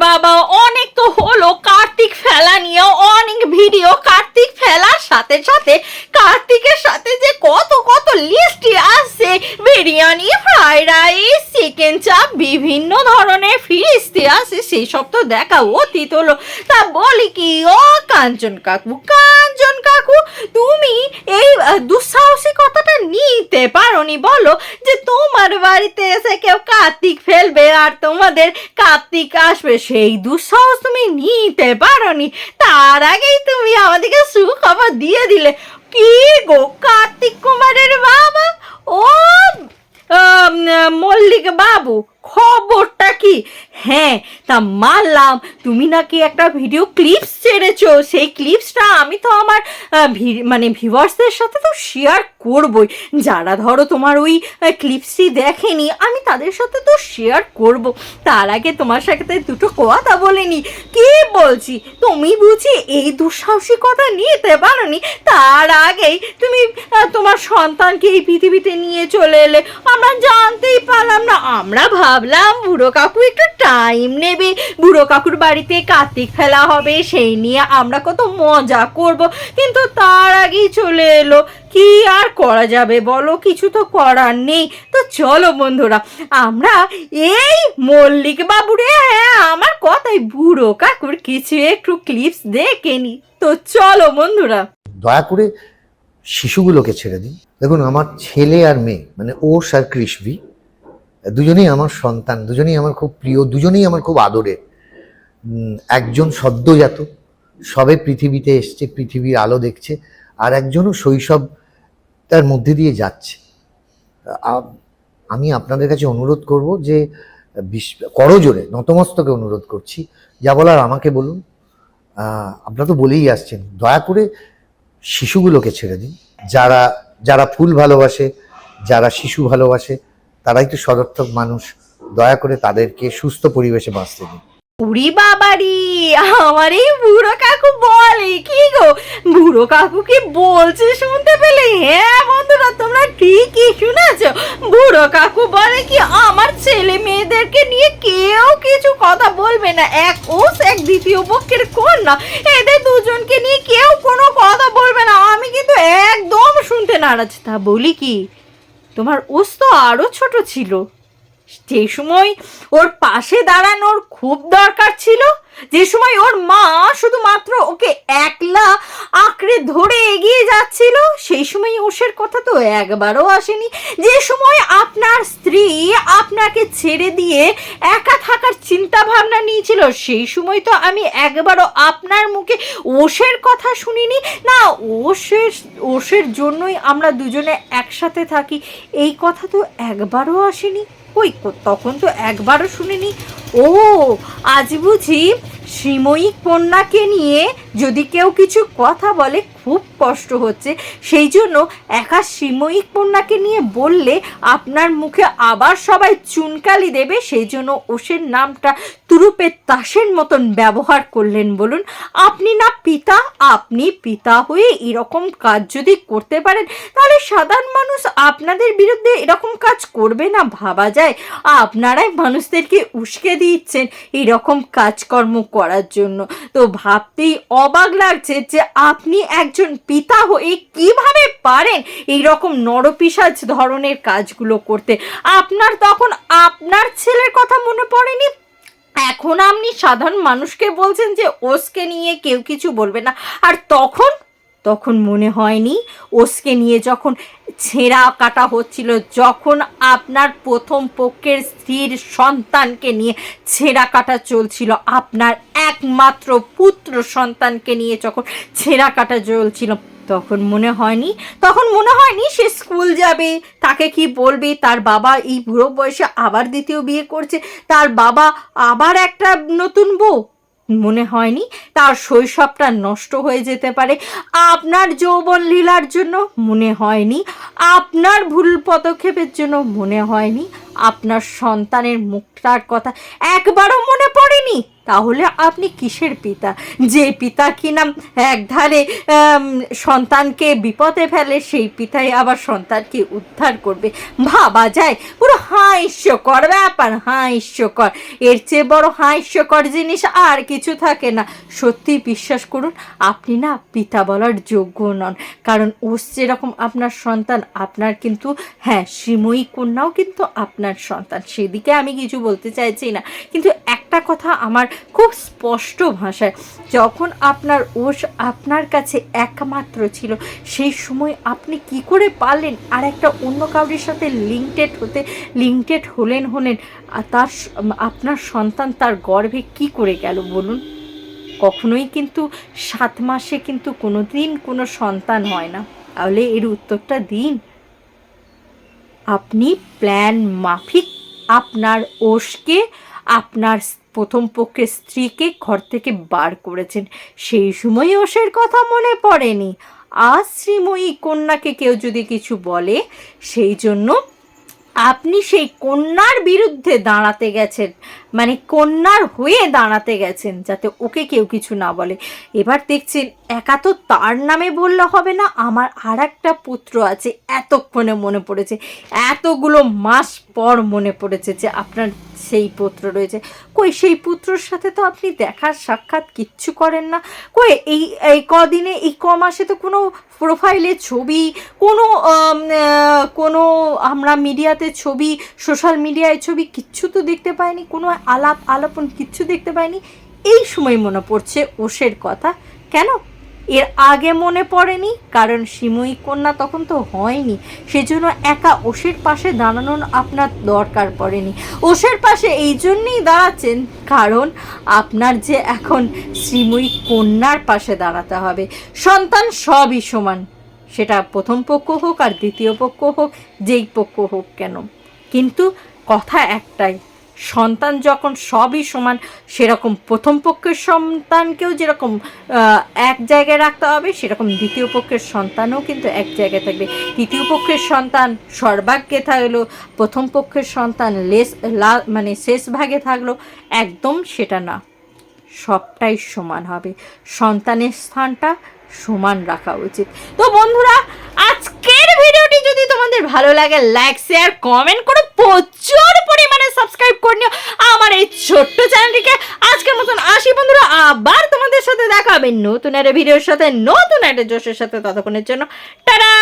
বাবা অনেক তো হলো কার্তিক ফেলা নিয়ে অনেক ভিডিও কার্তিক ফেলার সাথে সাথে কার্তিকের সাথে যে কত কত লিস্টে আসছে বিরিয়ানি ফ্রাইড রাইস চিকেন চাপ বিভিন্ন ধরনের ফিরিস্তি আসে সেই সব তো দেখা অতীত হলো। তা বলি কি, ও কাঞ্চন কাকু কাঞ্চন কাকু, তুমি এই দুঃসাহসিকতাটা নিতে পারোনি, বলো যে তোমার বাড়িতে এসে কেউ কার্তিক ফেলবে আর তোমাদের কার্তিক আসবে, সেই দুঃসাহস তুমি নিতে পারোনি। তার আগেই তুমি আমাদেরকে সুখবর দিয়ে দিলে। কি গো কার্তিক কুমারের বাবা? ও মল্লিক বাবু। খবরটা কি? হ্যাঁ তা মানলাম তুমি নাকি একটা ভিডিও ক্লিপস ছেড়েছো। সেই ক্লিপসটা আমি তো আমার মানে ভিভার্সদের সাথে তো শেয়ার করবই। যারা ধরো তোমার ওই ক্লিপসটি দেখেনি, আমি তাদের সাথে তো শেয়ার করব। তার আগে তোমার সাথে দুটো কথা বলিনি কি বলছি? তুমি বুঝি এই দুঃসাহসিকতা নিতে পারোনি? তার আগেই তুমি তোমার সন্তানকে এই পৃথিবীতে নিয়ে চলে এলে। আমরা জানতেই না, আমরা ভাবলাম বুড়ো কাকু একটু টাইম নেবে। বুড়ো কাকুর বাড়িতে কার্তিক ফেলা হবে, সেই নিয়ে আমরা কত মজা করব। কিন্তু তার আগেই চলে এলো। কি আর করা যাবে বলো, কিছু তো করার নেই। তো চলো বন্ধুরা, আমরা এই মল্লিক বাবুরে হ্যাঁ আমার কথাই বুড়ো কাকুর কিছু একটু ক্লিপস দেখে নি। তো চলো বন্ধুরা। দয়া করে শিশুগুলোকে ছেড়ে দিন। দেখুন, আমার ছেলে আর মেয়ে মানে ওষ আর কৃষ্ণবি দুজনেই আমার সন্তান দুজনেই আমার খুব প্রিয় দুজনেই আমার খুব আদরের উম, একজন সদ্যজাত সবে পৃথিবীতে এসছে পৃথিবীর আলো দেখছে আর একজনও শৈশব তার মধ্যে দিয়ে যাচ্ছে। আমি আপনাদের কাছে অনুরোধ করব যে করজোরে নতমস্তকে অনুরোধ করছি। যা বলার আমাকে বলুন। আপনারা তো বলেই আসছেন দয়া করে শিশুগুলোকে ছেড়ে দিন। যারা যারা ফুল ভালোবাসে যারা শিশু ভালোবাসে তারাই তো সদর্থক মানুষ। দয়া করে তাদেরকে সুস্থ পরিবেশে বাঁচতে দিন। উড়ি বাবারি, আমার এই বুড়ো কাকু বলে কি গো? বুড়ো কাকু কি বলছে শুনতে পেলে? হ্যাঁ বন্ধুরা, তোমরা ঠিকই শুনেছ। বুড়ো কাকু বলে কি আমার ছেলে মেয়েদেরকে নিয়ে কেউ কিছু কথা বলবে না। এক ওস, এক দ্বিতীয় পক্ষের কন্যা। এদের দুজনকে নিয়ে কেউ কোনো কথা বলবে না। আমি কিন্তু একদম শুনতে নারাজ। তা বলি কি? তোমার ওস তো আরও ছোট ছিল। যে সময় ওর পাশে দাঁড়ানোর খুব দরকার ছিল, যে সময় ওর মা শুধুমাত্র ওকে একলা আঁকড়ে ধরে এগিয়ে যাচ্ছিল সময় ওষের কথা তো একবারও আসেনি। যে সময় আপনার স্ত্রী আপনাকে ছেড়ে দিয়ে একা থাকার চিন্তা ভাবনা নিয়েছিল, সেই সময় তো আমি একবারও আপনার মুখে ওষের কথা শুনিনি। না, ওষের ওষের জন্যই আমরা দুজনে একসাথে থাকি, এই কথা তো একবারও আসেনি। কই তখন তো একবারও শুনিনি। ও, আজ বুঝি শ্রীময়ী কন্যাকে নিয়ে যদি কেউ কিছু কথা বলে খুব কষ্ট হচ্ছে। সেই জন্য একা শ্রীময়ী কন্যাকে নিয়ে বললে আপনার মুখে আবার সবাই চুনকালি দেবে। সেই জন্য ওষের নামটা তুরুপের তাসের মতন ব্যবহার করলেন বলুন। আপনি না পিতা? আপনি পিতা হয়ে এরকম কাজ যদি করতে পারেন, তাহলে সাধারণ মানুষ আপনাদের বিরুদ্ধে এরকম কাজ করবে না ভাবা যায়। আপনারাই মানুষদেরকে উস্কে দিচ্ছেন এরকম কাজকর্ম করার জন্য। তো ভাবতেই অবাক লাগছে যে আপনি একজন পিতা হয়ে কীভাবে পারেন এই রকম নরপিসাজ ধরনের কাজগুলো করতে? আপনার তখন আপনার ছেলের কথা মনে পড়েনি? এখন আপনি সাধারণ মানুষকে বলছেন যে ওসকে নিয়ে কেউ কিছু বলবে না। আর তখন তখন মনে হয়নি ওসকে নিয়ে যখন ছেঁড়া কাটা হচ্ছিল, যখন আপনার প্রথম পক্ষের স্ত্রীর সন্তানকে নিয়ে ছেঁড়া কাটা চলছিল, আপনার একমাত্র পুত্র সন্তানকে নিয়ে যখন ছেঁড়া কাটা চলছিল, তখন মনে হয়নি, তখন মনে হয়নি সে স্কুল যাবে, তাকে কি বলবে, তার বাবা এই বুড়ো বয়সে আবার দ্বিতীয় বিয়ে করছে, তার বাবা আবার একটা নতুন বউ মনে হয়নি, তার শৈশবটা নষ্ট হয়ে যেতে পারে। আপনার যৌবন লীলার জন্য মনে হয়নি, আপনার ভুল পদক্ষেপের জন্য মনে হয়নি, আপনার সন্তানের মুখটার কথা একবারও মনে পড়েনি। তাহলে আপনি কিসের পিতা? যে পিতা কিনা একধারে সন্তানকে বিপদে ফেলে, সেই পিতাই আবার সন্তানকে উদ্ধার করবে। ভাবা যায়, পুরো হাস্যকর ব্যাপার, হাস্যকর। এর চেয়ে বড় হাস্যকর জিনিস আর কিছু থাকে না। সত্যি বিশ্বাস করুন, আপনি না পিতা বলার যোগ্য নন। কারণ ও যেরকম আপনার সন্তান, আপনার কিন্তু হ্যাঁ শ্রীময়ী কন্যাও কিন্তু আপনার সন্তান। সেদিকে আমি কিছু বলতে চাইছি না। কিন্তু একটা কথা আমার খুব স্পষ্ট ভাষায়। যখন আপনার ওষ আপনার কাছে একমাত্র ছিল, সেই সময় আপনি কি করে পারলেন? আর একটা অন্য কাউরির সাথে লিঙ্কটেড হতে লিঙ্কটেড হলেন হলেন তার আপনার সন্তান তার গর্ভে কি করে গেল বলুন? কখনোই কিন্তু সাত মাসে কিন্তু কোনো দিন কোনো সন্তান হয় না। তাহলে এর উত্তরটা দিন। আপনি প্ল্যান মাফিক আপনার ওষকে আপনার প্রথম পক্ষের স্ত্রীকে ঘর থেকে বার করেছেন। সেই সময় ওষের কথা মনে পড়েনি। আজ শ্রীময়ী কন্যাকে কেউ যদি কিছু বলে, সেই জন্য আপনি সেই কন্যার বিরুদ্ধে দাঁড়াতে গেছেন। মানে কন্যার হয়ে দাঁড়াতে গেছেন, যাতে ওকে কেউ কিছু না বলে। এবার দেখছেন, একা তো তার নামে বললে হবে না, আমার আর একটা পুত্র আছে, এতক্ষণে মনে পড়েছে, এতগুলো মাস পর মনে পড়েছে যে আপনার সেই পুত্র রয়েছে। কই, সেই পুত্রর সাথে তো আপনি দেখার সাক্ষাৎ কিচ্ছু করেন না। কই, এই এই কদিনে, এই ক মাসে তো কোনো প্রোফাইলে ছবি, কোনো কোনো আমরা মিডিয়াতে ছবি সোশ্যাল মিডিয়ায় ছবি কিচ্ছু তো দেখতে পাইনি, কোনো আলাপ আলাপন কিচ্ছু দেখতে পাইনি। এই সময় মনে পড়ছে ওষের কথা। কেন? এর আগে মনে পড়েনি, কারণ সিময়ী কন্যা তখন তো হয়নি, সেজন্য একা ওষের পাশে দাঁড়ানোর আপনার দরকার পড়েনি। ওষের পাশে এই জন্যেই দাঁড়াচ্ছেন, কারণ আপনার যে এখন শ্রীময়ী কন্যার পাশে দাঁড়াতে হবে। সন্তান সবই সমান, সেটা প্রথম পক্ষ হোক আর দ্বিতীয় পক্ষ হোক, যেই পক্ষ হোক কেন। কিন্তু কথা একটাই সন্তান যখন সবই সমান, সেরকম প্রথম পক্ষের সন্তানকেও যেরকম এক জায়গায় রাখতে হবে, সেরকম দ্বিতীয় পক্ষের সন্তানও কিন্তু এক জায়গায় থাকবে। তৃতীয় পক্ষের সন্তান সর্বাগ্যে থাকল, প্রথম পক্ষের সন্তান লেস, লা মানে শেষ ভাগে থাকল, একদম সেটা না। সবটাই সমান হবে। সন্তানের স্থানটা সমান রাখা উচিত। তো বন্ধুরা, আজকের ভিডিওটি যদি তোমাদের ভালো লাগে লাইক শেয়ার কমেন্ট করে প্রচুর পরিমাণে সাবস্ক্রাইব করে নিও। আমার এই ছোট্ট চ্যানেলটিকে আজকের মতন আসি বন্ধুরা, আবার তোমাদের সাথে দেখা হবে নতুন একটা ভিডিওর সাথে, নতুন একটা জোশের সাথে, ততক্ষণের জন্য, টাটা!